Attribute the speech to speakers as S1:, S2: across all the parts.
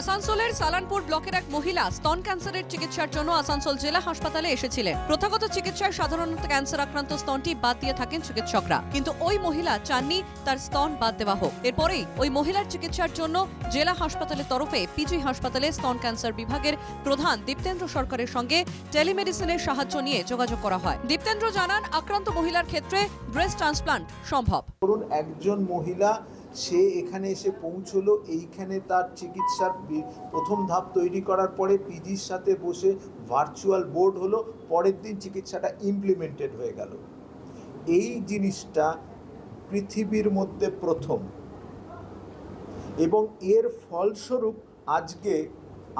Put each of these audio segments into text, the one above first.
S1: আসানসোলের সালানপুর ব্লকের এক মহিলা স্তন ক্যান্সারের চিকিৎসার জন্য আসানসোল জেলা হাসপাতালে এসেছিলেন। প্রথাগত চিকিৎসায় সাধারণত ক্যান্সার আক্রান্ত স্তনটি বাদ দিয়ে থাকেন চিকিৎসকরা। কিন্তু ওই মহিলা চাননি, তার স্তন বাদ দেওয়া হোক। এরপরেই ওই মহিলার চিকিৎসার জন্য জেলা হাসপাতালের তরফে পিজি হাসপাতালে স্তন ক্যান্সার বিভাগের প্রধান দীপ্তেন্দ্র সরকারের সঙ্গে টেলিমেডিসিনের সাহায্য নিয়ে যোগাযোগ করা হয়। দীপ্তেন্দ্র জানান, আক্রান্ত মহিলার ক্ষেত্রে ব্রেস্ট ট্রান্সপ্লান্ট সম্ভব।
S2: একজন মহিলা সে এখানে এসে পৌঁছলো, এইখানে তার চিকিৎসার প্রথম ধাপ তৈরি করার পরে পিজির সাথে বসে ভার্চুয়াল বোর্ড হলো, পরের দিন চিকিৎসাটা ইমপ্লিমেন্টেড হয়ে গেল। এই জিনিসটা পৃথিবীর মধ্যে প্রথম। এবং এর ফলস্বরূপ আজকে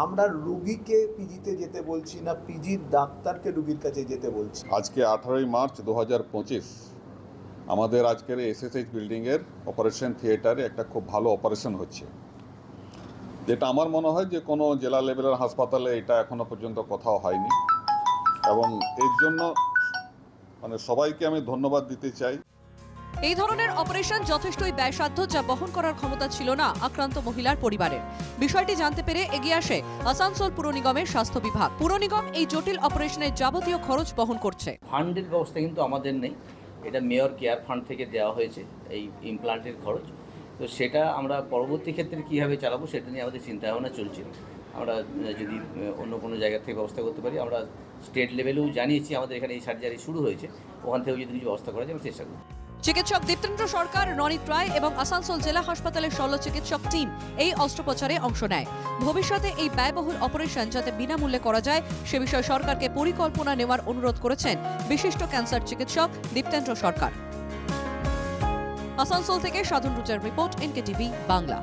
S2: আমরা রুগীকে পিজিতে যেতে বলছি না, পিজির ডাক্তারকে রুগীর কাছে যেতে বলছি।
S3: আজকে আঠারোই মার্চ দু হাজার পঁচিশ। আমাদের আজকের এসএসএইচ বিল্ডিংয়ের অপারেশন থিয়েটারে একটা খুব ভালো অপারেশন হচ্ছে। যেটা আমার মনে হয় যে কোনো জেলা লেভেলের হাসপাতালে এটা এখনও পর্যন্ত কোথাও হয়নি। এবং এর জন্য মানে সবাইকে আমি ধন্যবাদ দিতে চাই।
S1: এই ধরনের অপারেশন যথেষ্টই ব্যয়সাধ্য যা বহন করার ক্ষমতা ছিল না আক্রান্ত মহিলার পরিবারের। বিষয়টি জানতে পেরে এগিয়ে আসে আসানসোল পুর নিগমের স্বাস্থ্য বিভাগ। পুর নিগম এই জটিল অপারেশনের যাবতীয় খরচ বহন করছে।
S4: ফান্ডের ব্যবস্থা কিন্তু আমাদের নেই। এটা মেয়র কেয়ার ফান্ড থেকে দেওয়া হয়েছে এই ইমপ্লান্টের খরচ। তো সেটা আমরা পরবর্তী ক্ষেত্রে কীভাবে চালাবো সেটা নিয়ে আমাদের চিন্তা ভাবনা চলছে। আমরা যদি অন্য কোনো জায়গা থেকে ব্যবস্থা করতে পারি, আমরা স্টেট লেভেলেও জানিয়েছি আমাদের এখানে এই সার্জারি শুরু হয়েছে। ওখান থেকেও যদি কিছু ব্যবস্থা করা যায়, আমরা চেষ্টা করব।
S1: চিকিৎসক দীপ্তেন্দ্র সরকার রনিত রায় এবং আসানসোল জেলা হাসপাতালের শল্য চিকিৎসক টিম এই অস্ত্রোপচারে অংশ নেয়। ভবিষ্যতে এই ব্যয়বহুল অপারেশন যাতে বিনামূল্যে করা যায়, সে বিষয়ে সরকারকে পরিকল্পনা নেওয়ার অনুরোধ করেছেন বিশিষ্ট ক্যান্সার চিকিৎসক দীপ্তেন্দ্র সরকার। আসানসোল থেকে সাধন রুচের রিপোর্ট এনকে টিভি বাংলা।